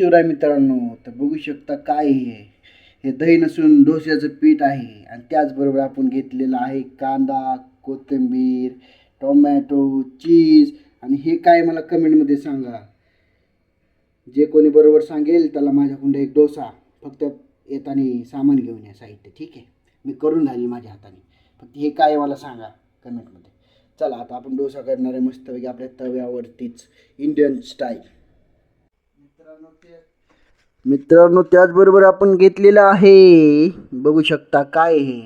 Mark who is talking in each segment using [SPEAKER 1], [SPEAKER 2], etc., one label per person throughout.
[SPEAKER 1] शिवराय मित्रांनो तर बघू शकता काय हे. हे दही नसून डोश्याचं पीठ आहे आणि त्याचबरोबर आपण घेतलेलं आहे कांदा कोथिंबीर टोमॅटो चीज आणि हे काय मला कमेंटमध्ये सांगा. जे कोणी बरोबर सांगेल त्याला माझ्याकडून एक डोसा फक्त येताना सामान घेऊन या साहित्य ठीक आहे? मी करून राहिली माझ्या हाताने. फक्त हे काय मला सांगा कमेंटमध्ये. चला आता आपण डोसा करणार आहे मस्तपैकी आपल्या तव्यावरतीच इंडियन स्टाईल मित्रांनो मित्रांनो त्याचबरोबर आपण घेतलेलं आहे. बघू शकता काय आहे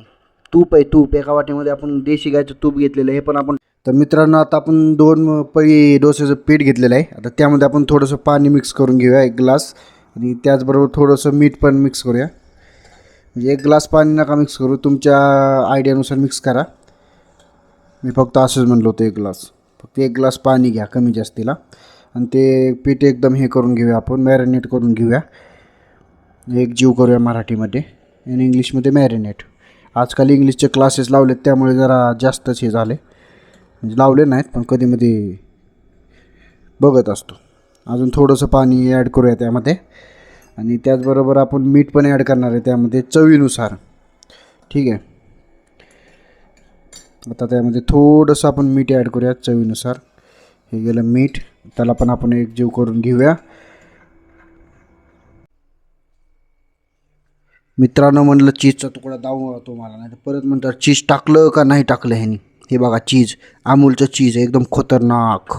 [SPEAKER 1] तूप आहे तूप. एका वाटीमध्ये आपण देशी गायचं तूप घेतलेलं आहे. हे पण आपण तर मित्रांनो आता आपण दोन पळी डोसेचं पीठ घेतलेलं आहे. आता त्यामध्ये आपण थोडंसं पाणी मिक्स करून घेऊया एक ग्लास आणि त्याचबरोबर थोडंसं मीठ पण मिक्स करूया. म्हणजे एक ग्लास पाणी नका मिक्स करू. तुमच्या आयडियानुसार मिक्स करा. मी फक्त असंच म्हणलो होतं एक ग्लास फक्त एक ग्लास पाणी घ्या कमी जास्तीला. आणि ते पीठ एकदम हे करून घेऊया आपण मॅरिनेट करून घेऊया. एक जीव करूया मराठीमध्ये आणि इंग्लिशमध्ये मॅरिनेट आजकाल इंग्लिशचे क्लासेस लावलेत त्यामुळे जरा जास्तच हे झाले. म्हणजे लावले नाहीत पण कधीमध्ये बघत असतो. अजून थोडंसं पाणी ॲड करूया त्यामध्ये. आणि त्याचबरोबर आपण मीठ पण ॲड करणार आहे त्यामध्ये चवीनुसार. ठीक आहे? आता त्यामध्ये थोडंसं आपण मीठ ॲड करूया चवीनुसार. हे गेलं मीठ. त्याला पण आपण एक जीव करून घेऊया. मित्रांनो म्हणलं चीजचा तुकडा दाऊ तुम्हाला. नाही तर परत म्हणतात चीज टाकलं का नाही टाकलं ह्यानी? हे बघा चीज. अमूलचं चीज एकदम खतरनाक.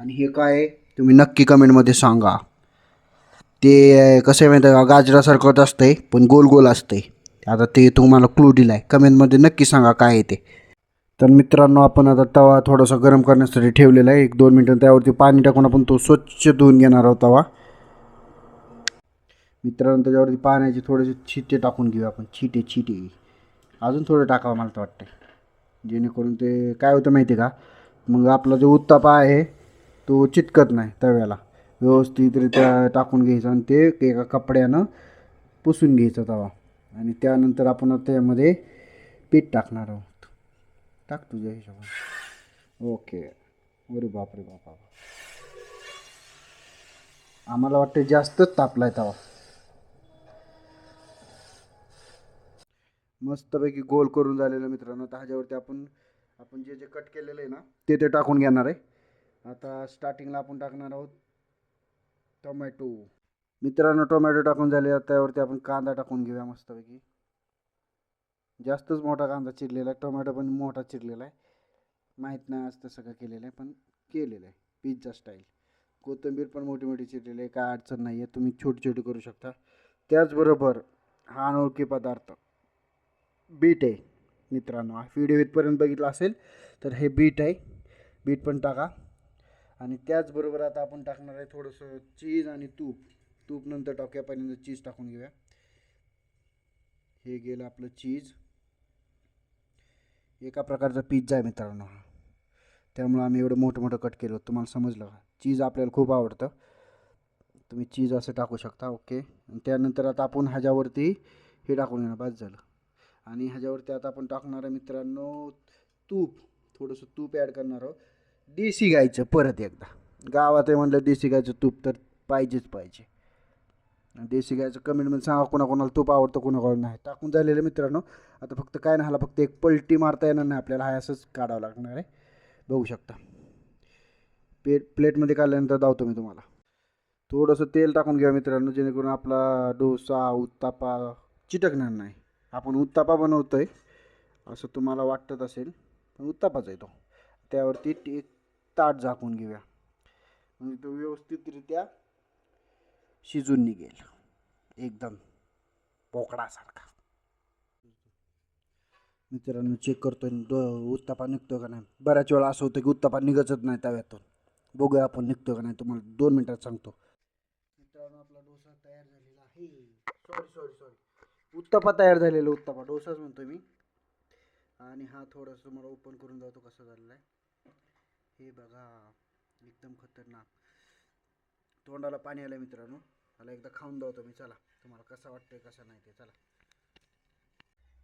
[SPEAKER 1] आणि हे काय आहे? तुम्ही नक्की कमेंटमध्ये सांगा. ते कसं आहे माहिती आहे का गाजरासारखंच असतंय पण गोल गोल असतंय. आता ते तुम्हाला क्लू दिला आहे कमेंटमध्ये नक्की सांगा काय आहे ते. तर मित्रांनो आपण आता तवा थोडासा गरम करण्यासाठी ठेवलेला आहे. एक दोन मिनटं त्यावरती पाणी टाकून आपण तो स्वच्छ धुवून घेणार आहोत तवा. मित्रांनो त्याच्यावरती पाण्याचे थोडेसे छिटे टाकून घेऊ आपण. छिटे छिटे अजून थोडं टाकावं मला तर वाटतं जेणेकरून ते काय होतं माहिती आहे का? मग आपला जो उत्तापा आहे तो चिटकत नाही तव्याला. व्यवस्थितरित्या टाकून घ्यायचा आणि ते एका कपड्यानं पुसून घ्यायचा तवा. आणि त्यानंतर आपण त्यामध्ये पीठ टाकणार आहोत. टाक तुझ्या हिशोबाने. ओके. अरे बापरे बाप आम्हाला वाटते जास्तच तापलाय तवा. मस्तपैकी गोल करून झालेलं मित्रांनो. तर ह्याच्यावरती आपण आपण जे जे कट केलेलं आहे ना ते ते टाकून घेणार आहे. आता स्टार्टिंगला आपण टाकणार आहोत टोमॅटो मित्रांनो टोमॅटो टाकून झाले. त्यावरती आपण कांदा टाकून घेऊया मस्तपैकी. जास्तच मोठा कांदा चिरलेला आहे टोमॅटो पण मोठा चिरलेला आहे. माहीत नाही आज तसं का केलेलं आहे पण केलेलं आहे. पिझ्झा स्टाईल कोथिंबीर पण मोठी मोठी चिरलेली आहे काय अडचण नाही आहे तुम्ही छोटी छोटी करू शकता. त्याचबरोबर हा अनोळखी पदार्थ बीट आहे मित्रांनो. हा व्हिडिओ इथपर्यंत बघितला असेल तर हे बीट आहे. बीट पण टाका. आणि त्याचबरोबर आता आपण टाकणार आहे थोडंसं चीज आणि तूप. तूप नंतर टाकूया पहिल्यांदा चीज टाकून घेऊया. हे गेलं आपलं चीज. एका प्रकारचा पिझ्झा आहे मित्रांनो. हा त्यामुळं आम्ही एवढं मोठं मोठं कट केलं. होतं तुम्हाला समजलं का? चीज आपल्याला खूप आवडतं. तुम्ही चीज असं टाकू शकता ओके आणि त्यानंतर आता आपण ह्याच्यावरती हे टाकून घेणार. बस झालं. आणि ह्याच्यावरती आता आपण टाकणार आहे मित्रांनो तूप. थोडंसं तूप ॲड करणार आहोत. देशी गायचं परत एकदा. गावात आहे म्हणलं देशी गायचं तूप तर पाहिजेच पाहिजे. देशी गायचं कमेंटमध्ये सांगा कोणाकोणाला तूप आवडतो कोणाकोणाला नाही. टाकून झालेलं मित्रांनो. आता फक्त काय नाही फक्त एक पलटी मारता येणार नाही आपल्याला. हा असंच काढावं लागणार आहे. बघू शकता. प्लेट प्लेटमध्ये काढल्यानंतर दावतो मी तुम्हाला. थोडंसं तेल टाकून घ्या मित्रांनो जेणेकरून आपला डोसा उत्तापा चिटकणार नाही. आपण उत्तापा बनवतो आहे असं तुम्हाला वाटत असेल पण उत्तापाच आहे तो. त्यावरती एक ताट झाकून घेऊया. म्हणजे तो व्यवस्थितरित्या शिजून निघेल. एकदम पोकडासारखा मित्रांनो चेक करतोय. दो उत्तापा निघतो का नाही? बऱ्याच वेळा असं होतं की उत्तापा निघतच नाही तव्यातून. बघूया आपण निघतो का नाही तुम्हाला दोन मिनटात सांगतो. मित्रांनो आपला डोसा तयार झालेला आहे. सॉरी सॉरी सॉरी उत्तापा तयार झालेला उत्तापा. डोसाच म्हणतो मी. आणि हा थोडंसं तुम्हाला ओपन करून जातो कसा झालेला आहे. हे बघा एकदम खतरनाक. तोंडाला पाणी आलं मित्रांनो. मला एकदा खाऊन जातो मी. चला तुम्हाला कसा वाटतंय कसा नाही ते चला.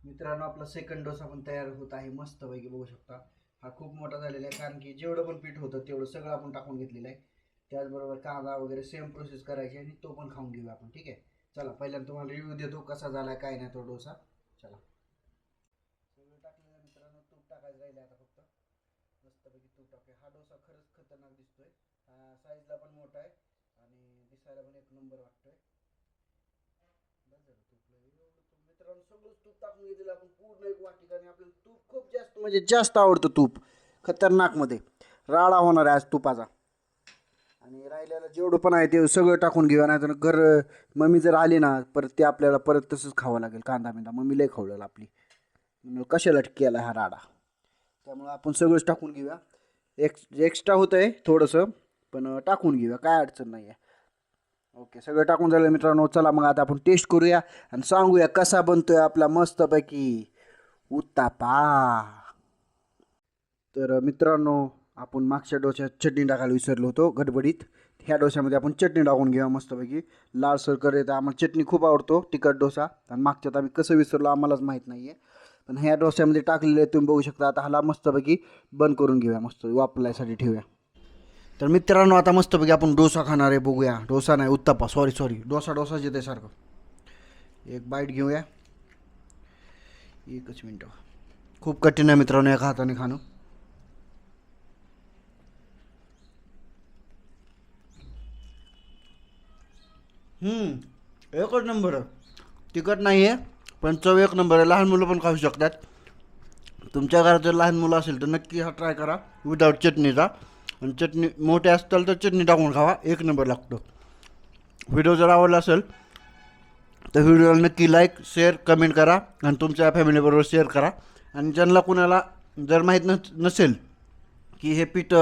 [SPEAKER 1] मित्रांनो आपला सेकंड डोसा पण तयार होत आहे. मस्तपैकी बघू शकता. हा खूप मोठा झालेला आहे कारण की जेवढं पण पीठ होतं तेवढं सगळं आपण टाकून घेतलेलं आहे. त्याचबरोबर कांदा वगैरे सेम प्रोसेस करायची आणि तो पण खाऊन घेऊया आपण ठीक आहे? चला पहिल्यांदा तुम्हाला रिव्ह्यू देतो कसा झाला काय नाही तो डोसा. चला. सगळं टाकलेलं मित्रांनो. तूप टाकायचं राहिलं आता फक्त. मस्तपैकी तूप टाकूया. हा डोसा खरंच खतरनाक दिसतोय. साईजला पण मोठा आहे. दिसायला पण एक नंबर वाटतोय. बस झालं तूप एवढं तूप. मित्रांनो सगळंच तूप टाकून घेतलेलं आपण पूर्ण एक आणि आपल्याला तूप खूप जास्त म्हणजे जास्त आवडतं तूप. खतरनाकमध्ये. राळा होणार आहे आज तुपाचा. आणि राहिल्याला जेवढं पण आहे ते सगळं टाकून घेऊया नाही तर घर मम्मी जर आली ना परत ते आपल्याला परत तसंच खावं लागेल. कांदा बिंदा. मम्मी लय खावलेलं आपली. म्हणून कशाला केला हा राडा? त्यामुळं आपण सगळंच टाकून घेऊया. एक्स एक्स्ट्रा होतं आहे थोडंसं पण टाकून घेऊया. काय अडचण नाही आहे ओके सगळं टाकून झालं मित्रांनो. चला मग आता आपण टेस्ट करूया आणि सांगूया कसा बनतोय आपला मस्तपैकी उत्तापा तर मित्रांनो आपण मागच्या डोश्यात चटणी टाकायला विसरलो होतो गडबडीत. ह्या डोश्यामध्ये आपण चटणी टाकून घेऊया मस्तपैकी. लाल सरकर येतं आम्हाला चटणी खूप आवडतो तिखट डोसा. आणि मागच्यात आम्ही कसं विसरलो आम्हालाच माहीत नाही आहे पण ह्या डोस्यामध्ये टाकलेले तुम्ही बघू शकता आता ह्याला मस्तपैकी बंद करून घेऊया मस्त वापरायसाठी ठेवूया. तर मित्रांनो आता मस्तपैकी आपण डोसा खाणार आहे बघूया. डोसा नाही उत्तप्पा. सॉरी सॉरी डोसा डोसा येते सारखं. एक बाईट घेऊया. एकच मिनटं. खूप कठीण आहे मित्रांनो एका हाताने खाणं. एकच नंबर आहे तिखट नाही आहे पण चव एक नंबर आहे. लहान मुलं पण खाऊ शकतात. तुमच्या घरात जर लहान मुलं असेल तर नक्की हा ट्राय करा विदाऊट चटणीचा. आणि चटणी मोठे असतील तर चटणी टाकून खावा. एक नंबर लागतो. व्हिडिओ जर आवडला असेल तर व्हिडिओला नक्की लाईक शेअर कमेंट करा आणि तुमच्या फॅमिलीबरोबर शेअर करा. आणि ज्यांना कुणाला जर माहीत नस नसेल की हे पीठ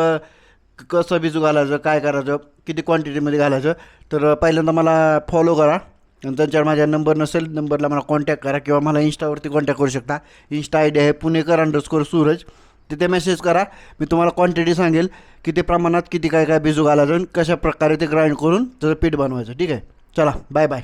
[SPEAKER 1] कसं भिजू घालायचं काय करायचं किती क्वांटिटीमध्ये घालायचं तर पहिल्यांदा मला फॉलो करा. आणि त्यांच्यावर माझ्या नंबर नसेल नंबरला मला कॉन्टॅक्ट करा किंवा मला इंस्टावरती कॉन्टॅक्ट करू शकता. इंस्टा आय डी आहे पुणेकर अंडरस्कोर सूरज. तिथे मेसेज करा. मी तुम्हाला क्वांटिटी सांगेल किती प्रमाणात किती काय काय भिजू घालायचं कशा प्रकारे ते ग्राइंड करून त्याचं पीठ बनवायचं. ठीक आहे? चला बाय बाय